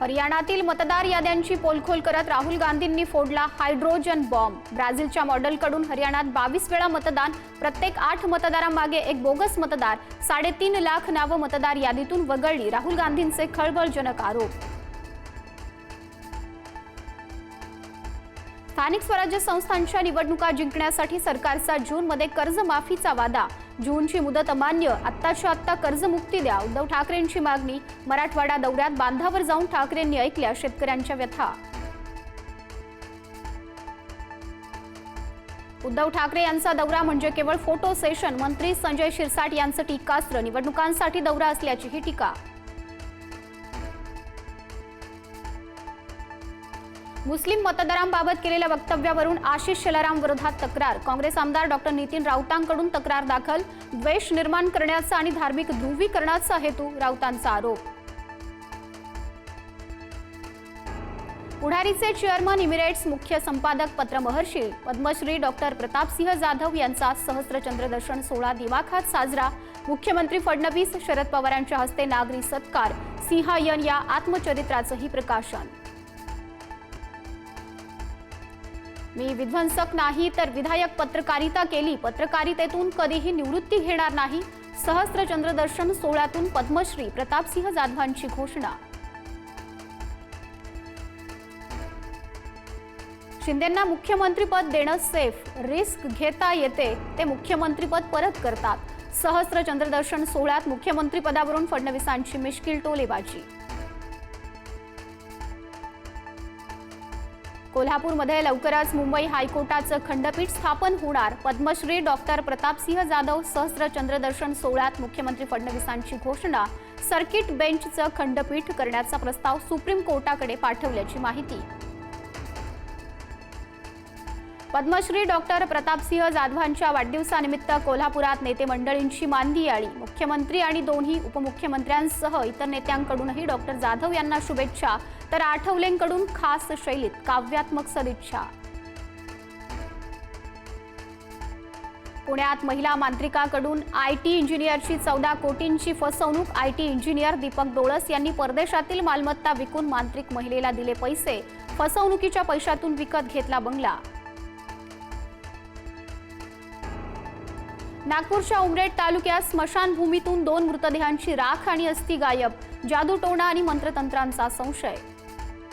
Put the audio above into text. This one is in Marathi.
हरियाणातील मतदार याद्यांची पोलखोल करत राहुल गांधींनी फोडला हायड्रोजन बॉम्ब. ब्राझीलच्या मॉडेलकडून हरियाणात बावीस वेळा मतदान प्रत्येक आठ मतदारांमागे एक बोगस मतदार साडेतीन लाख नावं मतदार यादीतून वगळली राहुल गांधींचे खळबळजनक आरोप. स्थानिक स्वराज्य संस्थांच्या निवडणुका जिंकण्यासाठी सरकारचा जूनमध्ये कर्जमाफीचा वादा. जूनची मुदत अमान्य. आत्ताच्या आत्ता कर्जमुक्ती द्या. उद्धव ठाकरेंची मागणी. मराठवाडा दौऱ्यात बांधावर जाऊन ठाकरेंनी ऐकल्या शेतकऱ्यांच्या व्यथा. उद्धव ठाकरे यांचा दौरा म्हणजे केवळ फोटो सेशन. मंत्री संजय शिरसाट यांचं टीकास्त्र. निवडणुकांसाठी दौरा असल्याची ही टीका. मुस्लिम मतदारांबाबत केलेल्या वक्तव्यावरून आशिष शेलाराम विरोधात तक्रार. काँग्रेस आमदार डॉक्टर नितीन राऊतांकडून तक्रार दाखल. द्वेष निर्माण करण्याचा आणि धार्मिक ध्रुवीकरणाचा हेतू राऊतांचा आरोप. पुढारीचे चेअरमन इमिरेट्स मुख्य संपादक पत्र महर्षी पद्मश्री डॉक्टर प्रतापसिंह जाधव यांचा सहस्त्रचंद्र दर्शन सोहळा दिवाखात साजरा. मुख्यमंत्री फडणवीस शरद पवारांच्या हस्ते नागरी सत्कार. सिंहायन या आत्मचरित्राचंही प्रकाशन. मी विध्वंसक नाही तर विधायक पत्रकारिता केली. पत्रकारितेतून कधीही निवृत्ती घेणार नाही. सहस्त्रचंद्र चंद्रदर्शन सोहळ्यातून पद्मश्री प्रतापसिंह जाधवांची घोषणा. शिंदेंना मुख्यमंत्रीपद देणं सेफ रिस्क घेता येते. ते मुख्यमंत्रीपद परत करतात. सहस्त्र चंद्रदर्शन सोहळ्यात मुख्यमंत्रीपदावरून फडणवीसांची मिश्किल टोलेबाजी. कोल्हापूरमध्ये लवकरच मुंबई हायकोर्टाचं खंडपीठ स्थापन होणार. पद्मश्री डॉक्टर प्रतापसिंह जाधव सहस्र चंद्रदर्शन सोहळ्यात मुख्यमंत्री फडणवीसांची घोषणा. सर्किट बेंचचं खंडपीठ करण्याचा प्रस्ताव सुप्रीम कोर्टाकडे पाठवल्याची माहिती. पद्मश्री डॉक्टर प्रतापसिंह जाधवांच्या वाढदिवसानिमित्त कोल्हापुरात नेते मंडळींची मानदी आळी मुख्यमंत्री आणि दोन्ही उपमुख्यमंत्र्यांसह इतर नेत्यांकडूनही डॉक्टर जाधव यांना शुभेच्छा तर आठवलेंकडून खास शैलीत काव्यात्मक सदिच्छा. पुण्यात महिला मांत्रिकाकडून आय टी इंजिनियरची चौदा कोटींची फसवणूक I T engineer Deepak Dolas यांनी परदेशातील मालमत्ता विकून मांत्रिक महिलेला दिले पैसे फसवणुकीच्या पैशातून विकत घेतला बंगला. नागपूरच्या उमरेड तालुक्यात स्मशानभूमीतून दोन मृतदेहांची राख आणि अस्थी गायब. जादूटोणा आणि मंत्रतंत्रांचा संशय.